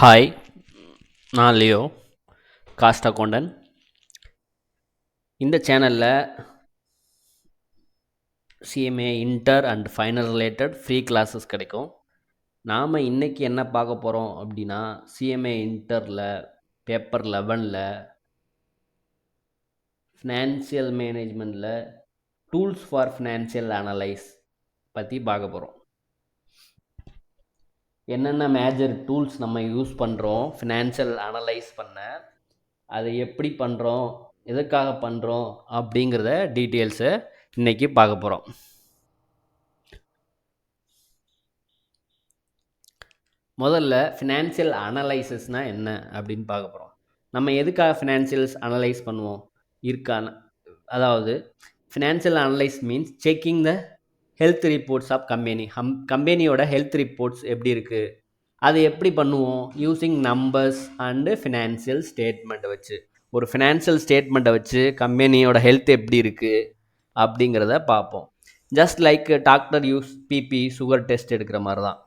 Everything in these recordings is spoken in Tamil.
ஹாய் நான் லியோ காஸ்ட் அக்கௌண்டன் இந்த சேனலில் CMA inter and final related free classes கிடைக்கும். நாம் இன்றைக்கி என்ன பார்க்க போகிறோம் அப்படின்னா சிஎம்ஏ இன்டரில் பேப்பர் லெவனில் ஃபினான்சியல் மேனேஜ்மெண்ட்டில் டூல்ஸ் ஃபார் ஃபினான்சியல் அனலைஸ் பற்றி பார்க்க போகிறோம் என்னென்ன மேஜர் டூல்ஸ் நம்ம யூஸ் பண்ணுறோம் ஃபினான்ஷியல் அனலைஸ் பண்ண அதை எப்படி பண்ணுறோம் எதுக்காக பண்ணுறோம் அப்படிங்கிறத டீட்டெயில்ஸை இன்றைக்கி பார்க்க போகிறோம் முதல்ல ஃபினான்ஷியல் அனலைசிஸ்னால் என்ன அப்படின்னு பார்க்க போகிறோம் நம்ம எதுக்காக ஃபினான்ஷியல்ஸ் அனலைஸ் பண்ணுவோம்? இருக்கான அதாவது financial analyse means checking the health reports of company hmm கம்பெனியோட ஹெல்த் ரிப்போர்ட்ஸ் எப்படி இருக்குது அது எப்படி பண்ணுவோம்? யூஸிங் நம்பர்ஸ் அண்டு ஃபினான்சியல் ஸ்டேட்மெண்ட்டை வச்சு. ஒரு ஃபினான்ஷியல் ஸ்டேட்மெண்ட்டை வச்சு கம்பெனியோட ஹெல்த் எப்படி இருக்குது அப்படிங்கிறத பார்ப்போம். Just like doctor use BP sugar test எடுக்கிற மாதிரி தான்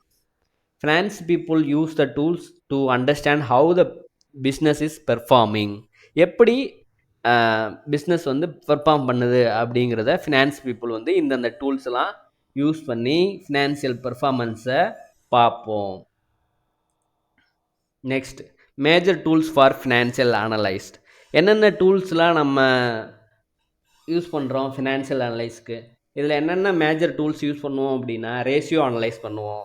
finance people use the tools to understand how the business is performing எப்படி பிஸ்னஸ் வந்து பெர்ஃபார்ம் பண்ணுது அப்படிங்கிறத ஃபினான்ஸ் பீப்புள் வந்து இந்தந்த டூல்ஸ்லாம் யூஸ் பண்ணி ஃபினான்சியல் பெர்ஃபார்மன்ஸை பார்ப்போம். Next major tools for financial analysed என்னென்ன டூல்ஸ்லாம் நம்ம யூஸ் பண்ணுறோம் ஃபினான்ஷியல் அனலைஸ்க்கு இதில் என்னென்ன மேஜர் டூல்ஸ் யூஸ் பண்ணுவோம் அப்படின்னா ரேஷியோ அனலைஸ் பண்ணுவோம்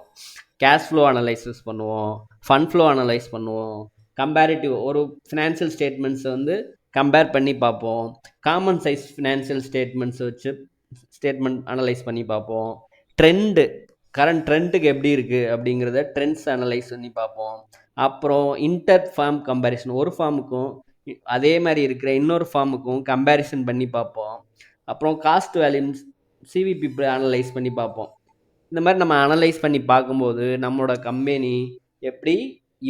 கேஷ் ஃப்ளோ அனலைசிஸ் பண்ணுவோம் ஃபண்ட் ஃப்ளோ அனலைஸ் பண்ணுவோம் கம்பேரிட்டிவ் ஒரு ஃபினான்ஷியல் ஸ்டேட்மெண்ட்ஸை வந்து கம்பேர் பண்ணி பார்ப்போம். காமன் சைஸ் ஃபினான்ஷியல் ஸ்டேட்மெண்ட்ஸ் வச்சு ஸ்டேட்மெண்ட் அனலைஸ் பண்ணி பார்ப்போம். ட்ரெண்டு கரண்ட் ட்ரெண்டுக்கு எப்படி இருக்குது அப்படிங்கிறத ட்ரெண்ட்ஸ் அனலைஸ் பண்ணி பார்ப்போம். அப்புறம் இன்டர் ஃபார்ம் கம்பேரிசன் ஒரு ஃபார்முக்கும் அதே மாதிரி இருக்கிற இன்னொரு ஃபார்முக்கும் கம்பேரிசன் பண்ணி பார்ப்போம். அப்புறம் காஸ்ட் வேல்யூம்ஸ் சிவிபி அனலைஸ் பண்ணி பார்ப்போம். இந்த மாதிரி நம்ம அனலைஸ் பண்ணி பார்க்கும்போது நம்மளோட கம்பெனி எப்படி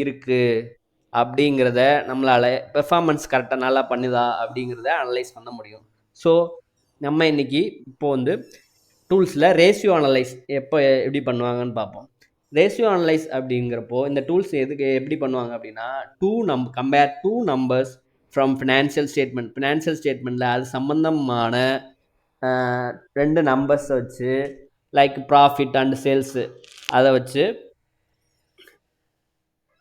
இருக்குது அப்படிங்கிறத நம்மளால் பெர்ஃபார்மன்ஸ் கரெக்டாக நல்லா பண்ணுதா அப்படிங்கிறத அனலைஸ் பண்ண முடியும். ஸோ நம்ம இன்றைக்கி இப்போது வந்து டூல்ஸில் ரேஷியோ அனலைஸ் எப்போ எப்படி பண்ணுவாங்கன்னு பார்ப்போம். ரேஷியோ அனலைஸ் அப்படிங்கிறப்போ இந்த டூல்ஸ் எதுக்கு எப்படி பண்ணுவாங்க அப்படின்னா டூ நம் compare two numbers from financial statement financial ஸ்டேட்மெண்ட்டில் அது சம்மந்தமான ரெண்டு நம்பர்ஸை வச்சு லைக் ப்ராஃபிட் அண்ட் சேல்ஸு அதை வச்சு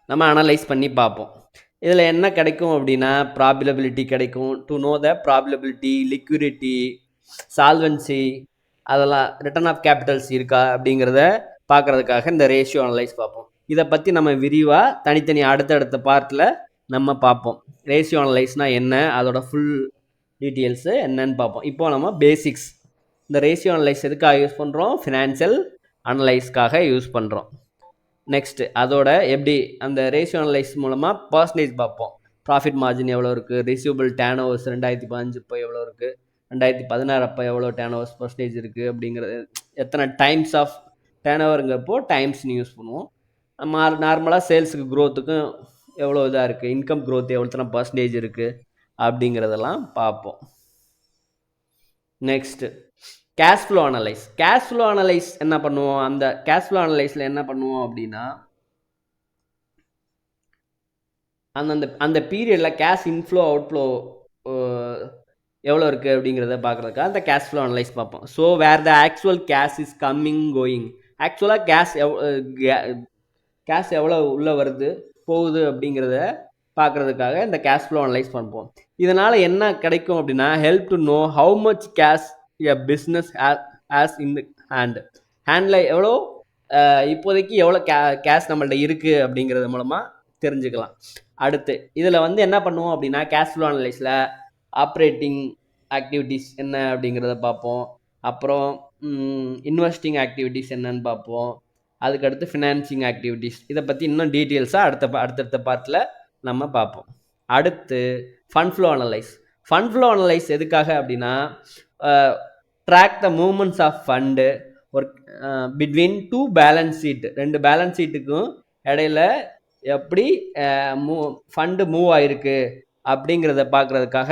நம்ம அனலைஸ் பண்ணி பார்ப்போம். இதில் என்ன கிடைக்கும் அப்படின்னா ப்ராபிலபிலிட்டி கிடைக்கும். To know the profitability liquidity solvency அதெல்லாம் ரிட்டர்ன் ஆஃப் கேபிட்டல்ஸ் இருக்கா அப்படிங்கிறத பார்க்குறதுக்காக இந்த ரேஷியோ அனலைஸ் பார்ப்போம். இதை பற்றி நம்ம விரிவாக தனித்தனி அடுத்தடுத்த பார்ட்டில் நம்ம பார்ப்போம். ரேஷியோ அனலைஸ்னால் என்ன அதோட ஃபுல் டீட்டெயில்ஸு என்னன்னு பார்ப்போம். இப்போ நம்ம பேசிக்ஸ் இந்த ரேஷியோ அனலைஸ் எதுக்காக யூஸ் பண்ணுறோம் ஃபினான்ஷியல் அனலைஸ்க்காக யூஸ் பண்ணுறோம் நெக்ஸ்ட்டு அதோட எப்படி அந்த ரேஷியோ அனலைஸ் மூலமாக பர்சன்டேஜ் பார்ப்போம். ப்ராஃபிட் மார்ஜின் எவ்வளோ இருக்குது ரிசீவபிள் டேன் ஓவர்ஸ் ரெண்டாயிரத்தி பதினஞ்சு இப்போ எவ்வளோ இருக்குது ரெண்டாயிரத்தி பதினாறு அப்போ எவ்வளோ டேன் ஓவர்ஸ் பர்சன்டேஜ் இருக்குது அப்படிங்கிறது எத்தனை டைம்ஸ் ஆஃப் டேன் ஓவருங்கிறப்போ டைம்ஸ்னு யூஸ் பண்ணுவோம். நம்ம நார்மலாக சேல்ஸுக்கு க்ரோத்துக்கும் எவ்வளோ இதாக இருக்குது இன்கம் க்ரோத் எவ்வளோத்தனை பர்சன்டேஜ் இருக்குது அப்படிங்கிறதெல்லாம் பார்ப்போம். Next cash flow analyse cash flow analyse என்ன பண்ணுவோம்? அந்த கேஷ் ஃப்ளோ அனலைஸில் என்ன பண்ணுவோம் அப்படின்னா அந்தந்த அந்த பீரியடில் கேஷ் இன்ஃப்ளோ அவுட்ஃப்ளோ எவ்வளோ இருக்குது அப்படிங்கிறத பார்க்குறதுக்காக அந்த கேஷ் ஃப்ளோ அனலைஸ் பார்ப்போம். So where the actual cash is coming going ஆக்சுவலாக கேஷ் எவ் கேஷ் எவ்வளோ உள்ளே வருது போகுது அப்படிங்கிறத பார்க்குறதுக்காக இந்த கேஷ் ஃப்ளோ அனலைஸ் பண்ணுவோம் இதனால் என்ன கிடைக்கும் அப்படின்னா help to know how much cash a business has in hand handle எவ்வளோ இப்போதைக்கு எவ்வளோ கே கேஷ் நம்மள்ட்ட இருக்குது அப்படிங்கிறது மூலமாக தெரிஞ்சுக்கலாம். அடுத்து இதில் வந்து என்ன பண்ணுவோம் அப்படின்னா கேஷ் ஃப்ளோ அனலைஸில் ஆப்ரேட்டிங் ஆக்டிவிட்டீஸ் என்ன அப்படிங்கிறத பார்ப்போம். அப்புறம் இன்வெஸ்டிங் ஆக்டிவிட்டீஸ் என்னன்னு பார்ப்போம். அதுக்கடுத்து ஃபினான்சிங் ஆக்டிவிட்டீஸ் இதை பற்றி இன்னும் டீட்டெயில்ஸாக அடுத்த அடுத்தடுத்த பார்ட்டில் நம்ம பார்ப்போம். அடுத்து fund flow analyse fund flow analyse எதுக்காக அப்படின்னா track the movements of fund ஒரு பிட்வீன் டூ பேலன்ஸ் ஷீட் ரெண்டு பேலன்ஸ் ஷீட்டுக்கும் இடையில எப்படி மூ ஃபண்டு மூவ் ஆகிருக்கு அப்படிங்கிறத பார்க்குறதுக்காக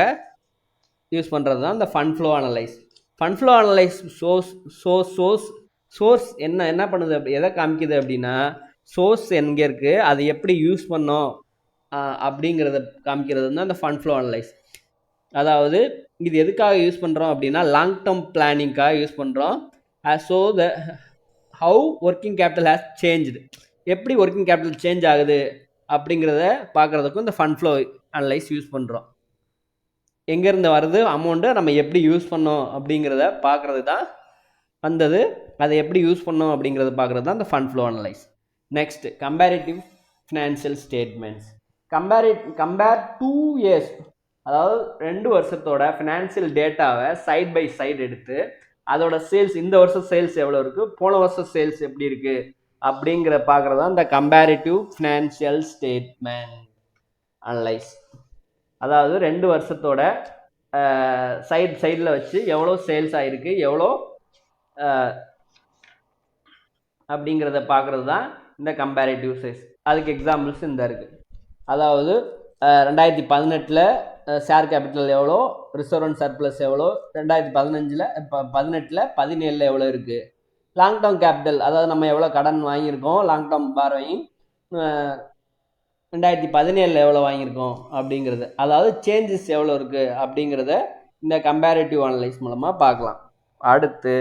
யூஸ் பண்ணுறது தான் இந்த fund flow analyse fund flow analyse source source source source என்ன என்ன பண்ணுது அப்படி எதை காமிக்குது அப்படின்னா சோர்ஸ் எங்கே இருக்குது அது எப்படி யூஸ் பண்ணோம் அப்படிங்கிறத காமிக்கிறது தான் அந்த ஃபன் ஃப்ளோ அனலைஸ் அதாவது இது எதுக்காக யூஸ் பண்ணுறோம் அப்படின்னா லாங் டேர்ம் பிளானிங்க்காக யூஸ் பண்ணுறோம் so the how working capital has changed எப்படி ஒர்க்கிங் கேபிட்டல் சேஞ்ச் ஆகுது அப்படிங்கிறத பார்க்குறதுக்கும் இந்த ஃபன் ஃப்ளோ அனலைஸ் யூஸ் பண்ணுறோம் எங்கேருந்து வருது அமௌண்ட்டை நம்ம எப்படி யூஸ் பண்ணோம் அப்படிங்கிறத பார்க்குறது தான் வந்தது. அதை எப்படி யூஸ் பண்ணோம் அப்படிங்கிறத பார்க்குறது தான் இந்த fund flow analyse next comparative financial statements கம்பேரி compare two years அதாவது ரெண்டு வருஷத்தோட ஃபினான்ஷியல் டேட்டாவை சைட் பை சைடு எடுத்து அதோட சேல்ஸ் இந்த வருஷம் சேல்ஸ் எவ்வளோ இருக்குது போன வருஷம் சேல்ஸ் எப்படி இருக்குது அப்படிங்கிற பார்க்குறது தான் இந்த கம்பேரிட்டிவ் ஃபினான்ஷியல் ஸ்டேட்மெண்ட் அனலைஸ் அதாவது ரெண்டு வருஷத்தோட சைட் சைடில் வச்சு எவ்வளோ சேல்ஸ் ஆகிருக்கு எவ்வளோ அப்படிங்கிறத பார்க்குறது தான் இந்த கம்பேரிட்டிவ் சைஸ் அதுக்கு எக்ஸாம்பிள்ஸ் இந்த இருக்குது அதாவது ரெண்டாயிரத்தி பதினெட்டில் ஷேர் கேபிட்டல் எவ்வளோ ரிசர்வன் சர்ப்ளஸ் எவ்வளோ ரெண்டாயிரத்தி பதினஞ்சில் இப்போ பதினெட்டில் பதினேழில் எவ்வளோ இருக்குது லாங் டேர்ம் கேபிட்டல் அதாவது நம்ம எவ்வளோ கடன் வாங்கியிருக்கோம் லாங் டேர்ம் பார்வையும் ரெண்டாயிரத்தி பதினேழில் எவ்வளோ வாங்கியிருக்கோம் அப்படிங்கிறது. அதாவது சேஞ்சஸ் எவ்வளோ இருக்குது அப்படிங்கிறத இந்த கம்பேரிட்டிவ் அனலைஸ் மூலமாக பார்க்கலாம். அடுத்து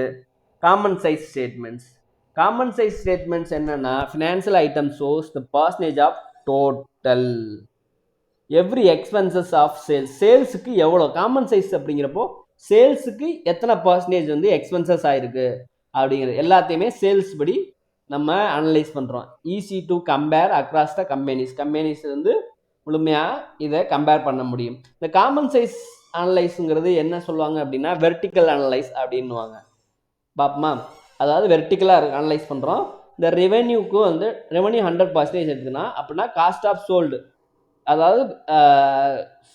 common size statements common size statements என்னென்னா financial item shows the percentage of total every expenses of sales சேல்ஸுக்கு எவ்வளோ காமன் சைஸ் அப்படிங்கிறப்போ சேல்ஸுக்கு எத்தனை பர்சன்டேஜ் வந்து எக்ஸ்பென்சஸ் ஆகிருக்கு அப்படிங்கிறது. எல்லாத்தையுமே சேல்ஸ் படி நம்ம அனலைஸ் பண்ணுறோம் easy to compare across the companies companies வந்து முழுமையாக இதை கம்பேர் பண்ண முடியும். இந்த காமன் சைஸ் அனலைஸுங்கிறது என்ன சொல்லுவாங்க அப்படின்னா வெர்டிக்கல் அனலைஸ் அப்படின்னுவாங்க. பாப்பமா? அதாவது வெர்டிக்கலாக அனலைஸ் பண்ணுறோம் இந்த ரெவென்யூக்கு வந்து ரெவென்யூ ஹண்ட்ரட் பர்சன்டேஜ் எடுத்துன்னா அப்படின்னா காஸ்ட் ஆஃப் சோல்டு அதாவது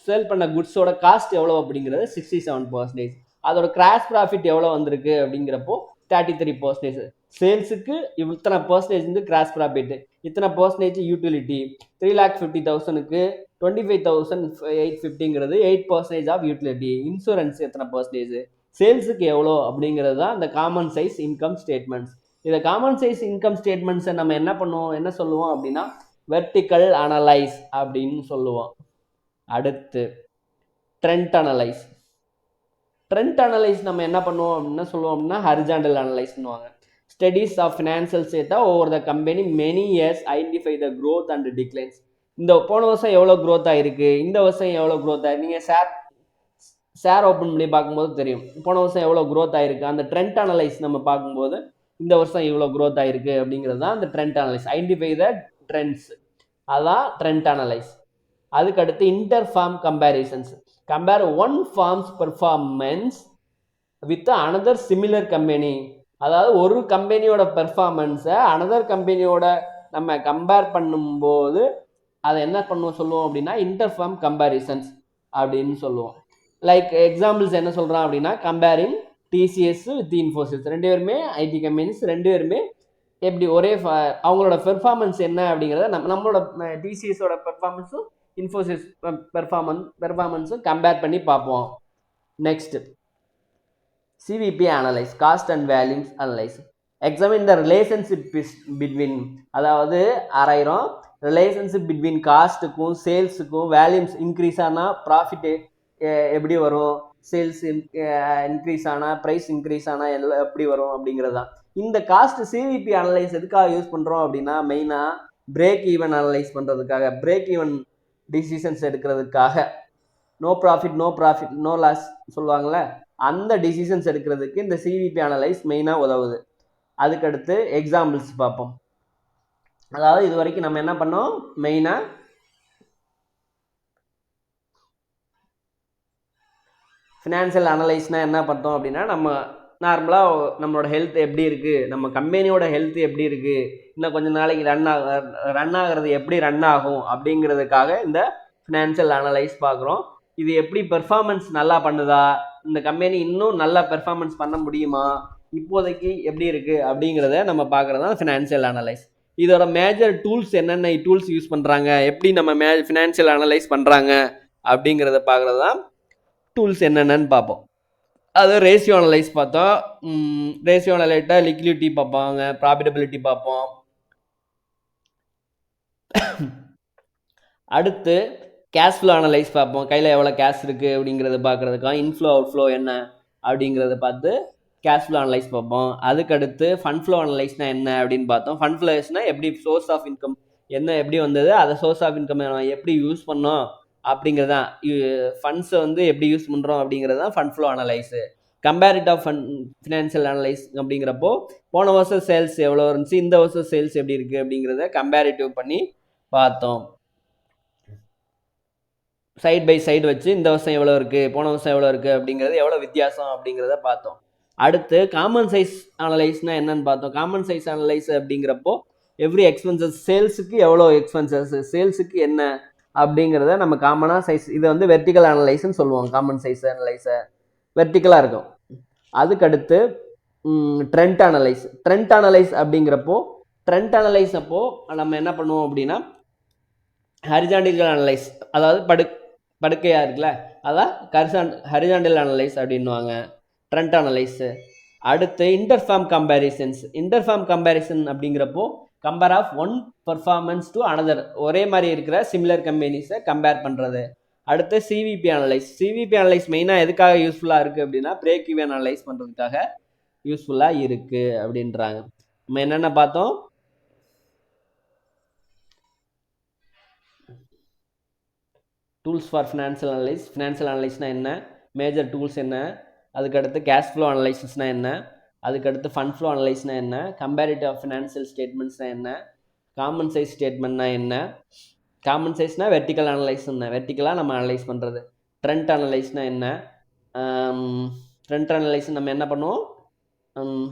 சேல் பண்ண குட்ஸோட காஸ்ட் எவ்வளோ அப்படிங்கிறது சிக்ஸ்டி செவன் பர்சன்டேஜ் அதோட கிராஷ் ப்ராஃபிட் எவ்வளோ வந்திருக்கு அப்படிங்கிறப்போ தேர்ட்டி த்ரீ பர்சன்டேஜ் சேல்ஸுக்கு இத்தனை பர்சன்டேஜ் வந்து கிராஸ் ப்ராஃபிட் இத்தனை percentage utility three lakh fifty தௌசண்ட்க்கு twenty five thousand eight ஃபிஃப்டிங்கிறது eight percentage of utility insurance எத்தனை பர்சன்டேஜ் சேல்ஸுக்கு எவ்வளோ அப்படிங்கிறது தான் இந்த காமன் சைஸ் இன்கம் ஸ்டேட்மெண்ட்ஸ் இதை காமன் சைஸ் இன்கம் ஸ்டேட்மெண்ட்ஸை நம்ம என்ன பண்ணுவோம்? என்ன சொல்லுவோம் அப்படின்னா வெர்டிக்கல் அனலைஸ் அப்படின்னு சொல்லுவோம். அடுத்து ட்ரெண்ட் அனலைஸ் ட்ரெண்ட் அனலைஸ் நம்ம என்ன பண்ணுவோம் அப்படின்னா சொல்லுவோம் அப்படின்னா ஹரிஜாண்டல் அனலைஸ்னுவாங்க ஸ்டடீஸ் ஆஃப் ஃபினான்சியல் சேர்த்தா over the company many years identify the growth and declines இந்த போன வருஷம் எவ்வளோ க்ரோத் ஆயிருக்கு இந்த வருஷம் எவ்வளோ க்ரோத் ஆகிருக்கு நீங்கள் ஷேர் ஷேர் ஓப்பன் பண்ணி பார்க்கும்போது தெரியும். போன வருஷம் எவ்வளோ க்ரோத் ஆயிருக்கு அந்த ட்ரெண்ட் அனலைஸ் நம்ம பார்க்கும்போது இந்த வருஷம் இவ்வளோ க்ரோத் ஆயிருக்கு அப்படிங்கிறது தான் அந்த trend analyse identify the trends அதான் ட்ரெண்ட் அனலைஸ் அதுக்கடுத்து inter firm comparisons compare one firm's performance with another similar company அதாவது ஒரு கம்பெனியோட பெர்ஃபார்மன்ஸை அனதர் கம்பெனியோட நம்ம கம்பேர் பண்ணும்போது அதை என்ன பண்ணுவோம் சொல்லுவோம் அப்படின்னா இன்டர்ஃபார்ம் கம்பேரிசன்ஸ் அப்படின்னு சொல்லுவோம். லைக் எக்ஸாம்பிள்ஸ் என்ன சொல்கிறான் அப்படின்னா கம்பேரிங் டிசிஎஸ் வித் இன்ஃபோசிஸ் ரெண்டு பேருமே ஐடி கம்பெனிஸ் ரெண்டு பேருமே எப்படி ஒரே அவங்களோட பெர்ஃபார்மன்ஸ் என்ன அப்படிங்கிறத நம்ம நம்மளோட டிசிஎஸோட பெர்ஃபார்மன்ஸும் இன்ஃபோசிஸ் பெர்ஃபார்மன் பெர்ஃபார்மன்ஸும் கம்பேர் பண்ணி பார்ப்போம். Next CVP analyse cost and values analyse examine the relationship between அதாவது ஆராயிரம் ரிலேஷன்ஷிப் பிட்வீன் காஸ்ட்டுக்கும் சேல்ஸுக்கும் வேல்யூம்ஸ் இன்க்ரீஸ் ஆனால் ப்ராஃபிட் எப்படி வரும்? சேல்ஸ் இன்க்ரீஸ் ஆனால் ப்ரைஸ் இன்க்ரீஸ் ஆனால் எல்லாம் எப்படி வரும் அப்படிங்கிறது தான் இந்த காஸ்ட் சிவிபி அனலைஸ் எதுக்காக யூஸ் பண்ணுறோம் அப்படின்னா மெயினாக பிரேக் ஈவன் அனலைஸ் பண்ணுறதுக்காக பிரேக் ஈவன் டிசிஷன்ஸ் எடுக்கிறதுக்காக. No profit no profit no loss சொல்லுவாங்கள்ல அந்த டிசிஷன்ஸ் எடுக்கிறதுக்கு இந்த சிவிபி அனலைஸ் மெயினாக உதவுது. அதுக்கடுத்து எக்ஸாம்பிள்ஸ் பார்ப்போம். அதாவது இது வரைக்கும் நம்ம என்ன பண்ணோம்? மெயினாக ஃபினான்ஷியல் அனலைஸ்னால் என்ன பார்த்தோம் அப்படின்னா நம்ம நார்மலாக நம்மளோட ஹெல்த் எப்படி இருக்குது நம்ம கம்பெனியோட ஹெல்த் எப்படி இருக்குது இன்னும் கொஞ்சம் நாளைக்கு ரன் ஆக ரன் ஆகிறது எப்படி ரன் ஆகும்? அப்படிங்கிறதுக்காக இந்த ஃபினான்ஷியல் அனலைஸ் பார்க்குறோம். இது எப்படி பெர்ஃபார்மன்ஸ் நல்லா பண்ணுதா? இந்த கம்பெனி இன்னும் நல்லா பெர்ஃபார்மன்ஸ் பண்ண முடியுமா? இப்போதைக்கு எப்படி இருக்குது அப்படிங்கிறத நம்ம பார்க்குறது தான் ஃபினான்ஷியல் அனலைஸ் இதோட மேஜர் டூல்ஸ் என்னென்ன டூல்ஸ் யூஸ் பண்ணுறாங்க எப்படி நம்ம மே ஃபினான்ஷியல் அனலைஸ் பண்ணுறாங்க அப்படிங்கிறத பார்க்குறது தான் டூல்ஸ் என்னென்னு பார்ப்போம். அது ரேஷியோ அனலைஸ் பார்த்தோம். ரேஷியோ அனலைட்டாக லிக்விடிட்டி பார்ப்பாங்க ப்ராஃபிட்டபிலிட்டி பார்ப்போம். அடுத்து கேஷ் ஃப்ளோ அனலைஸ் பார்ப்போம். கையில் எவ்வளோ கேஷ் இருக்குது அப்படிங்கிறத பார்க்குறதுக்காக இன்ஃப்ளோ அவுட்ஃப்ளோ என்ன அப்படிங்கிறத பார்த்து கேஷ் ஃப்ளோ அனலைஸ் பார்ப்போம். அதுக்கடுத்து ஃபண்ட் ஃப்ளோ அனலைஸ்னால் என்ன அப்படின்னு பார்த்தோம். ஃபண்ட் ஃப்ளோஸ்னால் எப்படி சோர்ஸ் ஆஃப் இன்கம் என்ன எப்படி வந்தது அதை சோர்ஸ் ஆஃப் இன்கம் எப்படி யூஸ் பண்ணோம் அப்படிங்கிறது தான் ஃபண்ட்ஸை வந்து எப்படி யூஸ் பண்ணுறோம் அப்படிங்கிறது தான் fund flow analyse compared of fund financial analyse அப்படிங்கிறப்போ போன வருஷம் சேல்ஸ் எவ்வளோ இருந்துச்சு இந்த வருஷம் சேல்ஸ் எப்படி இருக்குது அப்படிங்கிறத கம்பேரிட்டிவ் பண்ணி பார்த்தோம். சைட் பை சைடு வச்சு இந்த வருஷம் எவ்வளோ இருக்குது போன வருஷம் எவ்வளோ இருக்குது அப்படிங்கிறது எவ்வளோ வித்தியாசம் அப்படிங்கிறத பார்த்தோம். அடுத்து காமன் சைஸ் அனலைஸ்னால் என்னன்னு பார்த்தோம். காமன் சைஸ் அனலைஸ் அப்படிங்கிறப்போ எவ்ரி எக்ஸ்பென்சஸ் சேல்ஸுக்கு எவ்வளோ எக்ஸ்பென்சஸ் சேல்ஸுக்கு என்ன அப்படிங்கிறத நம்ம காமனாக சைஸ் இதை வந்து வெர்டிக்கல் அனலைஸ்னு சொல்லுவோம் காமன் சைஸ் அனலைஸை வெர்டிக்கலாக இருக்கும். அதுக்கடுத்து ட்ரெண்ட் அனலைஸ் ட்ரெண்ட் அனலைஸ் அப்படிங்கிறப்போ ட்ரெண்ட் அனலைஸ் அப்போது நம்ம என்ன பண்ணுவோம் அப்படின்னா ஹரிஜாண்டிகல் அனலைஸ் அதாவது படு படுக்கையாக இருக்குல்ல? அதான் கரிசான் ஹரிசாண்டல் அனலைஸ் அப்படின்வாங்க ட்ரெண்ட் அனலைஸு அடுத்து இன்டர்ஃபார்ம் கம்பேரிசன்ஸ் இன்டர்ஃபார்ம் கம்பேரிசன் அப்படிங்கிறப்போ compare of one performance to another ஒரே மாதிரி இருக்கிற சிமிலர் கம்பெனிஸை கம்பேர் பண்ணுறது அடுத்து சிவிபி அனலைஸ் சிவிபி அனலைஸ் மெயினாக எதுக்காக யூஸ்ஃபுல்லாக இருக்குது அப்படின்னா பிரேக் இவன் அனலைஸ் பண்ணுறதுக்காக யூஸ்ஃபுல்லாக இருக்குது அப்படின்றாங்க. நம்ம என்னென்ன பார்த்தோம்? Tools for financial analyse financial அனலைஸ்னால் என்ன? மேஜர் டூல்ஸ் என்ன? அதுக்கடுத்து கேஷ் ஃப்ளோ அனலைசிஸ்னால் என்ன? அதுக்கடுத்து ஃபண்ட் ஃப்ளோ அனலைஸ்னால் என்ன? கம்பேரிட்டிவ் ஆஃப் ஃபினான்ஷியல் ஸ்டேட்மெண்ட்ஸ்னால் என்ன? காமன் சைஸ் ஸ்டேட்மெண்ட்னா என்ன? காமன் சைஸ்னால் வெர்டிக்கல் அனலைஸ் என்ன? வெர்டிக்கலாக நம்ம அனலைஸ் பண்ணுறது ட்ரெண்ட் அனலைஸ்னால் என்ன? ட்ரெண்ட் அனலைஸ் நம்ம என்ன பண்ணுவோம்?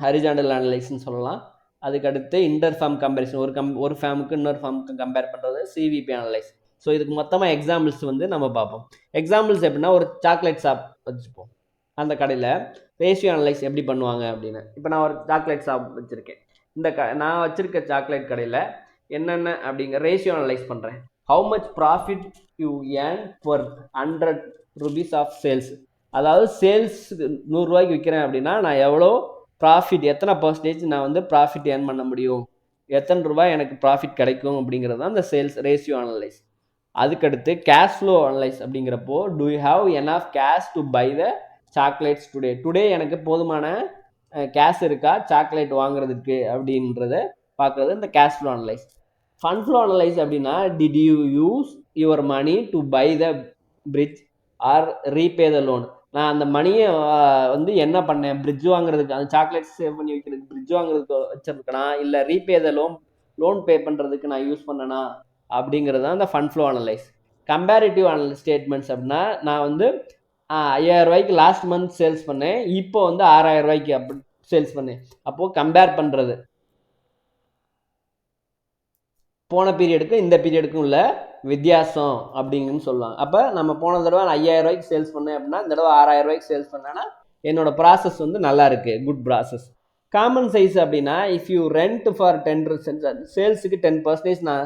ஹரிஜாண்டல் அனலைஸ்னு சொல்லலாம். அதுக்கடுத்து இன்டர் ஃபார்ம் கம்பேரிசன் ஒரு கம் ஒரு ஃபேமுக்கு இன்னொரு ஃபார்முக்கு கம்பேர் பண்ணுறது சிவிபி அனலைஸ் ஸோ இதுக்கு மொத்தமாக எக்ஸாம்பிள்ஸ் வந்து நம்ம பார்ப்போம். எக்ஸாம்பிள்ஸ் எப்படின்னா ஒரு சாக்லேட் ஷாப் வச்சுப்போம். அந்த கடையில் ரேஷியோ அனலைஸ் எப்படி பண்ணுவாங்க அப்படின்னு. இப்போ நான் ஒரு சாக்லேட் ஷாப் வச்சுருக்கேன். இந்த க நான் வச்சுருக்க சாக்லேட் கடையில் என்னென்ன அப்படிங்கிற ரேஷியோ அனலைஸ் பண்ணுறேன் how much profit you earn per hundred rupees of sales அதாவது சேல்ஸ் நூறுரூவாய்க்கு விற்கிறேன் அப்படின்னா நான் எவ்வளோ ப்ராஃபிட் எத்தனை பர்சன்டேஜ் நான் வந்து ப்ராஃபிட் ஏர்ன் பண்ண முடியும்? எத்தனை ரூபாய் எனக்கு ப்ராஃபிட் கிடைக்கும் அப்படிங்கிறது தான் அந்த சேல்ஸ் ரேஷியோ அனலைஸ் அதுக்கடுத்து கேஷ் ஃப்ளோ அனலைஸ் அப்படிங்கிறப்போ do you have enough cash to buy the chocolates today today எனக்கு போதுமான கேஷ் இருக்கா? சாக்லேட் வாங்குறதுக்கு அப்படின்றத பார்க்குறது இந்த cash flow analyse fund flow analyse அப்படின்னா did you use your money to buy the fridge or repay the loan நான் அந்த மணியை வந்து என்ன பண்ணேன்? பிரிட்ஜ் வாங்குறதுக்கு அந்த சாக்லேட்ஸ் சேவ் பண்ணி வைக்கிறதுக்கு பிரிட்ஜ் வாங்குறதுக்கு வச்சிருக்கேனா? இல்லை repay the loan loan pay பண்ணுறதுக்கு நான் யூஸ் பண்ணனா? அப்படிங்கிறது தான் அந்த ஃபண்ட் ஃப்ளோ அனலைஸ் கம்பேரிட்டிவ் அனல் ஸ்டேட்மெண்ட்ஸ் அப்படின்னா நான் வந்து ஐயாயிரம் ரூபாய்க்கு லாஸ்ட் மந்த் சேல்ஸ் பண்ணேன். இப்போ வந்து ஆறாயிரம் ரூபாய்க்கு அப்படி சேல்ஸ் பண்ணேன். அப்போது கம்பேர் பண்ணுறது போன பீரியடுக்கும் இந்த பீரியடுக்கும் உள்ள வித்தியாசம் அப்படிங்கன்னு சொல்லுவாங்க அப்போ நம்ம போன தடவை நான் ஐயாயிரம் ரூபாய்க்கு சேல்ஸ் பண்ணேன் அப்படின்னா இந்த தடவை ஆறாயிரம் ரூபாய்க்கு சேல்ஸ் பண்ணேன்னா என்னோட ப்ராசஸ் வந்து நல்லா இருக்குது குட் ப்ராசஸ் காமன் சைஸ் அப்படின்னா if you rent for ten சேல்ஸுக்கு ten percentage நான்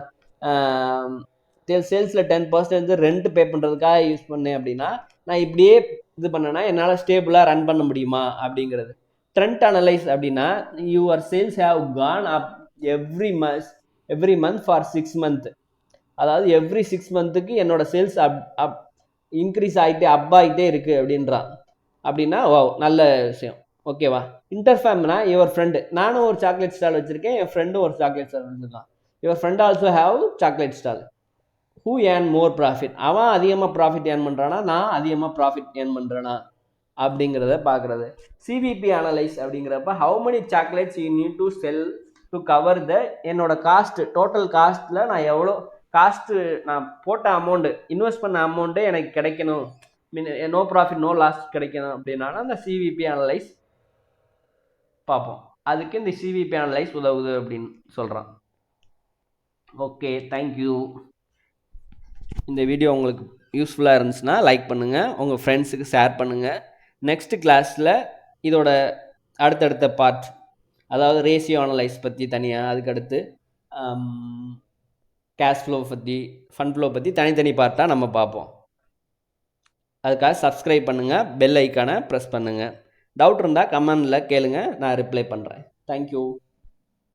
சேல்ஸில் டென் பர்சன்டேஜ் ரெண்ட் பே பண்ணுறதுக்காக யூஸ் பண்ணேன் அப்படின்னா நான் இப்படியே இது பண்ணேன்னா என்னால் ஸ்டேபிளாக ரன் பண்ண முடியுமா அப்படிங்கிறது. ட்ரெண்ட் அனலைஸ் அப்படின்னா your sales have gone up every month every month for six month அதாவது எவ்ரி சிக்ஸ் மந்த்துக்கு என்னோட சேல்ஸ் அப் அப் இன்க்ரீஸ் ஆகிட்டே அப் ஆகிட்டே இருக்குது அப்படின்றான். அப்படின்னா ஓ நல்ல விஷயம். ஓகேவா இன்டர்ஃபேம்னா யுவர் ஃப்ரெண்டு நானும் ஒரு சாக்லேட் ஸ்டால் வச்சுருக்கேன் என் ஃப்ரெண்டும் ஒரு சாக்லேட் ஸ்டால் வச்சுருக்கான். Your friend also have chocolate stall who earn more profit அவன் அதிகமாக ப்ராஃபிட் ஏர்ன் பண்ணுறானா நான் அதிகமாக ப்ராஃபிட் ஏர்ன் பண்ணுறேனா அப்படிங்கிறத பார்க்குறது. சிவிபி அனலைஸ் அப்படிங்கிறப்ப how many chocolates you need to sell to cover the என்னோட காஸ்ட்டு டோட்டல் காஸ்ட்டில் நான் எவ்வளோ காஸ்ட்டு நான் போட்ட அமௌண்ட்டு இன்வெஸ்ட் பண்ண அமௌண்ட்டு எனக்கு கிடைக்கணும். Mean no profit no loss கிடைக்கணும் அப்படின்னா அந்த சிவிபி அனலைஸ் பார்ப்போம். அதுக்கு இந்த சிவிபி அனலைஸ் உதவுது அப்படின்னு சொல்கிறான் ஓகே தேங்க்யூ இந்த வீடியோ உங்களுக்கு யூஸ்ஃபுல்லாக இருந்துச்சுன்னா லைக் பண்ணுங்கள் உங்கள் ஃப்ரெண்ட்ஸுக்கு ஷேர் பண்ணுங்கள் நெக்ஸ்ட் கிளாஸில் இதோட அடுத்தடுத்த பார்ட் அதாவது ரேஷியோ அனலைஸ் பற்றி தனியாக அதுக்கடுத்து கேஷ் ஃப்ளோ பற்றி ஃபண்ட் ஃப்ளோ பற்றி தனித்தனி பார்ட்டாக நம்ம பார்ப்போம். அதுக்காக சப்ஸ்கிரைப் பண்ணுங்கள் பெல் ஐக்கானை ப்ரெஸ் பண்ணுங்கள் டவுட் இருந்தால் கமெண்டில் கேளுங்கள் நான் ரிப்ளை பண்ணுறேன் தேங்க்யூ